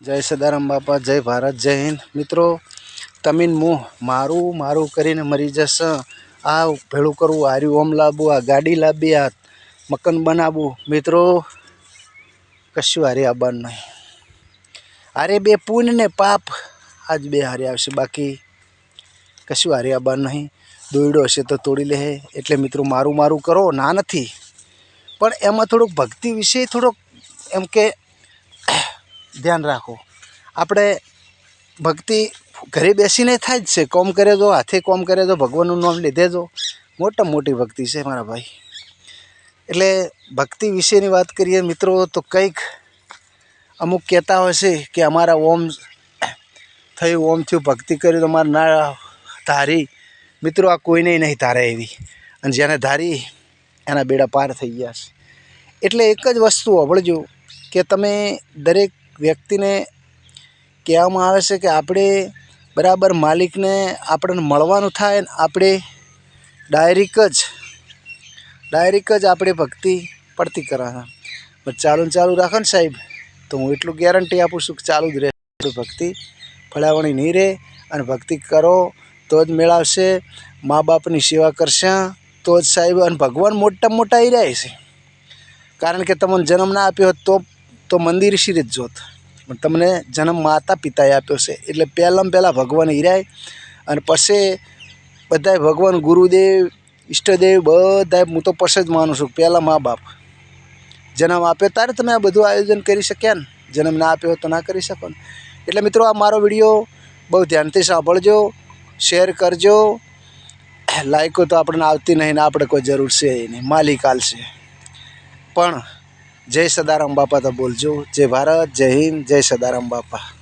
જય સદારામ બાપા, જય ભારત, જય હિન્દ. મિત્રો, તમીન મું મારું મારું કરીને મરી જશે. આ ભેળું કરવું આર્યું ઓમ લાવવું, આ ગાડી લાવવી, આ મકાન બનાવવું. મિત્રો, કશું હારે આવવાનું નહીં. હારે બે પુણ્ય ને પાપ. આજ બે હારે આવશે, બાકી કશું હારે આવવાનું નહીં. દોયડો હશે તો તોડી લે એટલે મિત્રો, મારું મારું કરો. ના નથી. પણ એમાં થોડુંક ભક્તિ વિશે થોડોક એમ કે ધ્યાન રાખો. આપણે ભક્તિ ઘરે બેસીને થાય જ છે. કોમ કરે તો હાથે કોમ કરે તો ભગવાનનું નામ લીધે જો મોટા મોટી ભક્તિ છે મારા ભાઈ. એટલે ભક્તિ વિશેની વાત કરીએ મિત્રો, તો કંઈક અમુક કહેતા હોય છે કે અમારા ઓમ થયું ઓમ થયું, ભક્તિ કરી તો અમારે ના ધારી. મિત્રો, આ કોઈને નહીં ધારે એવી. અને જેને ધારી એના બેડા પાર થઈ ગયા છે. એટલે એક જ વસ્તુ અવળજો કે તમે દરેક વ્યક્તિને કહેવામાં આવે છે કે આપણે બરાબર માલિકને આપણને મળવાનું થાય ને આપણે ડાયરેક જ ડાયરેક જ આપણે ભક્તિ પડતી કરવાના પણ ચાલુ ચાલુ રાખો ને સાહેબ, તો હું એટલું ગેરંટી આપું છું કે ચાલુ જ રહે. ભક્તિ ફળાવણી નહીં રહે અને ભક્તિ કરો તો જ મેળવશે મા બાપની સેવા કરશે તો જ સાહેબ અને ભગવાન મોટા મોટા આવી રહ્યા છે. કારણ કે તમને જન્મ ના આપ્યો હોત તો તો મંદિર શિરે જ જોત. પણ તમને જન્મ માતા પિતાએ આપ્યો છે. એટલે પહેલાં પહેલાં ભગવાન હિરાય અને પછી બધાય ભગવાન ગુરુદેવ, ઈષ્ટદેવ, બધાય હું તો પછી જ માનું છું પહેલાં મા બાપ. જન્મ આપ્યો ત્યારે તમે આ બધું આયોજન કરી શક્યા ને? જન્મ ના આપ્યો તો ના કરી શકો ને? એટલે મિત્રો આ મારો વીડિયો બહુ ધ્યાનથી સાંભળજો શેર કરજો. લાઈકો તો આપણને આવતી નહીં ને આપણે કોઈ જરૂર છે નહીં. માલિક આલશે. પણ જય સદારામ બાપા તો બોલજો. જય ભારત જય હિન્દ જય સદારામ બાપા.